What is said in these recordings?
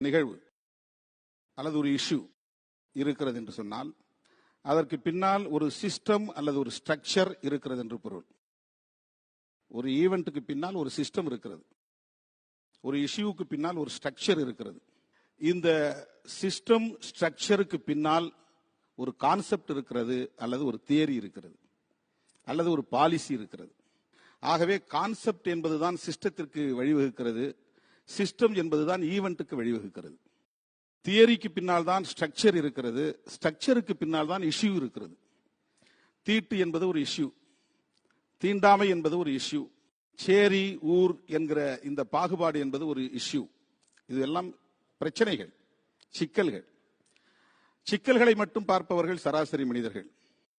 நிகழ்வு அல்லது ஒரு இஷ்யூ இருக்கிறது என்று சொன்னால் அதற்கு பின்னால் ஒரு சிஸ்டம் அல்லது ஒரு ஸ்ட்ரக்சர் இருக்கிறது என்று பொருள். ஒரு ஈவெண்ட்டுக்கு பின்னால் ஒரு சிஸ்டம் இருக்கிறது. ஒரு இஷ்யூவுக்கு பின்னால் ஒரு ஸ்ட்ரக்சர் இருக்கிறது. இந்த சிஸ்டம் ஸ்ட்ரக்சருக்கு பின்னால் ஒரு கான்செப்ட் இருக்கிறது அல்லது ஒரு தியரி இருக்கிறது அல்லது ஒரு பாலிசி இருக்கிறது. ஆகவே கான்செப்ட் என்பதுதான் சிஸ்டத்திற்கு வழிவகுக்கிறது சிஸ்டம் என்பதுதான் ஈவெண்ட்டுக்கு வழிவகுக்கிறது. தியரிக்கு பின்னால் தான் ஸ்ட்ரக்சர் இருக்கிறது. ஸ்ட்ரக்சருக்கு பின்னால் தான் இஷ்யூ இருக்கிறது. தீட்டு என்பது ஒரு இஷ்யூ. தீண்டாமை என்பது ஒரு இஷ்யூ. சேரி ஊர் என்கிற இந்த பாகுபாடு என்பது ஒரு இஷ்யூ. இது எல்லாம் பிரச்சனைகள் சிக்கல்கள். சிக்கல்களை மட்டும் பார்ப்பவர்கள் சராசரி மனிதர்கள்.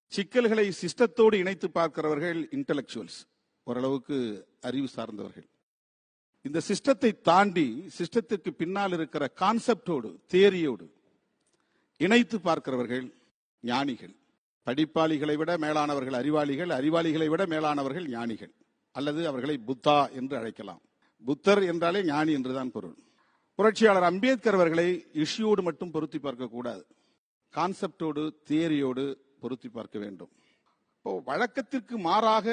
சிக்கல்களை சிஸ்டத்தோடு இணைத்து பார்க்கிறவர்கள் இன்டலெக்சுவல்ஸ் ஓரளவுக்கு அறிவு சார்ந்தவர்கள். இந்த சிஸ்டத்தை தாண்டி சிஸ்டத்திற்கு பின்னால் இருக்கிற கான்செப்டோடு தேரியோடு இணைத்து பார்க்கிறவர்கள் ஞானிகள். படிப்பாளிகளை விட மேலானவர்கள் அறிவாளிகள் அறிவாளிகளை விட மேலானவர்கள் ஞானிகள். அல்லது அவர்களை புத்தா என்று அழைக்கலாம். புத்தர் என்றாலே ஞானி என்றுதான் பொருள். புரட்சியாளர் அம்பேத்கர் அவர்களை இஷ்யூடு மட்டும் பொருத்தி பார்க்க கூடாது. கான்செப்டோடு தியரியோடு பொருத்தி பார்க்க வேண்டும். இப்போ வழக்கத்திற்கு மாறாக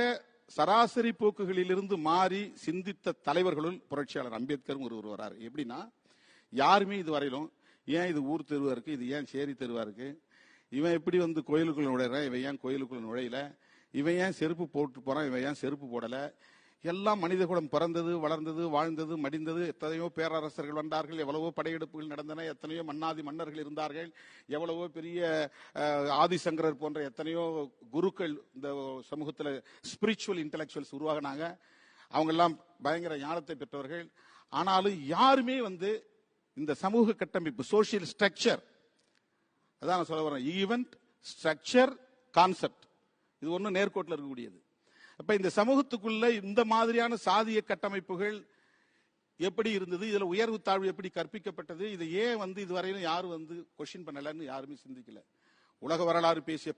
சராசரி போக்குகளிலிருந்து மாறி சிந்தித்த தலைவர்களுள் புரட்சியாளர் அம்பேத்கரும் ஒருவர் வராரு. எப்படின்னா யாருமே இது வரையிலும் ஏன் இது ஊர் தெருவா இருக்கு? இது ஏன் சேரி தெருவா இருக்கு? இவன் எப்படி வந்து கோயிலுக்குள்ள நுழையிறான் இவன் ஏன் கோயிலுக்குள்ள நுழையல? இவன் ஏன் செருப்பு போட்டு போறான்? இவன் ஏன் செருப்பு போடல? எல்லாம் மனித குலம் பிறந்தது வளர்ந்தது வாழ்ந்தது மடிந்தது. எத்தனையோ பேரரசர்கள் வந்தார்கள் எவ்வளவோ படையெடுப்புகள் நடந்தன எத்தனையோ மன்னாதி மன்னர்கள் இருந்தார்கள் எவ்வளவோ பெரிய ஆதிசங்கரர் போன்ற எத்தனையோ குருக்கள் இந்த சமூகத்தில் ஸ்பிரிச்சுவல் இன்டலெக்சுவல்ஸ் உருவாகினாங்க. அவங்க எல்லாம் பயங்கர ஞானத்தை பெற்றவர்கள். ஆனாலும் யாருமே வந்து இந்த சமூக கட்டமைப்பு சோசியல் ஸ்ட்ரக்சர் அதான் நான் சொல்ல வரேன் ஈவெண்ட் ஸ்ட்ரக்சர் கான்செப்ட் இது ஒன்றும் நேர்கோட்டில் இருக்கக்கூடியது. அப்ப இந்த சமூகத்துக்குள்ள இந்த மாதிரியான சாதிய கட்டமைப்புகள் எப்படி இருந்தது? இதுல உயர்வு தாழ்வு எப்படி கற்பிக்கப்பட்டது? இதை ஏன் வந்து இதுவரையிலும் யாரும் வந்து கொஸ்டின் பண்ணலன்னு யாருமே சிந்திக்கல. உலக வரலாறு பேசிய